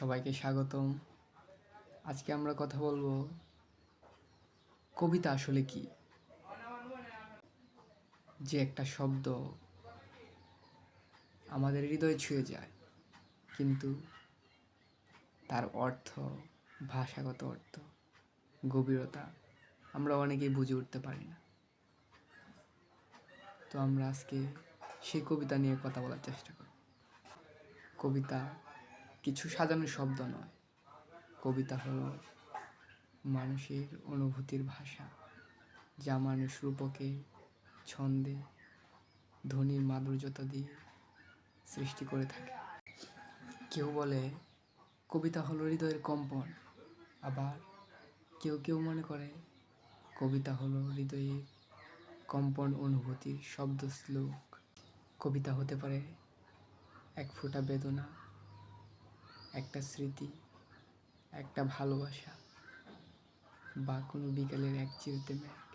সবাইকে স্বাগতম। আজকে আমরা কথা বলব কবিতা আসলে কি? যে একটা শব্দ আমাদের হৃদয় ছুঁয়ে যায়, কিন্তু তার অর্থ, ভাষাগত অর্থ, গভীরতা আমরা অনেকেই বুঝে উঠতে পারি না। তো আমরা আজকে সেই কবিতা নিয়ে কথা বলার চেষ্টা করব। কবিতা কিছু সাজানো শব্দ নয়। কবিতা হলো মানুষের অনুভূতির ভাষা, যা মানুষ রূপকে, ছন্দে, ধ্বনির মাধুর্যতা দিয়ে সৃষ্টি করে থাকে। কেউ বলে, কবিতা হলো হৃদয়ের কম্পন। আবার কেউ কেউ মনে করে, কবিতা হলো হৃদয়ের কম্পন অনুভূতির শব্দ শ্লোক কবিতা হতে পারে এক ফোঁটা বেদনা একটা স্মৃতি একটা ভালোবাসা বা কোনো বিকালের এক চিরতে মেঘ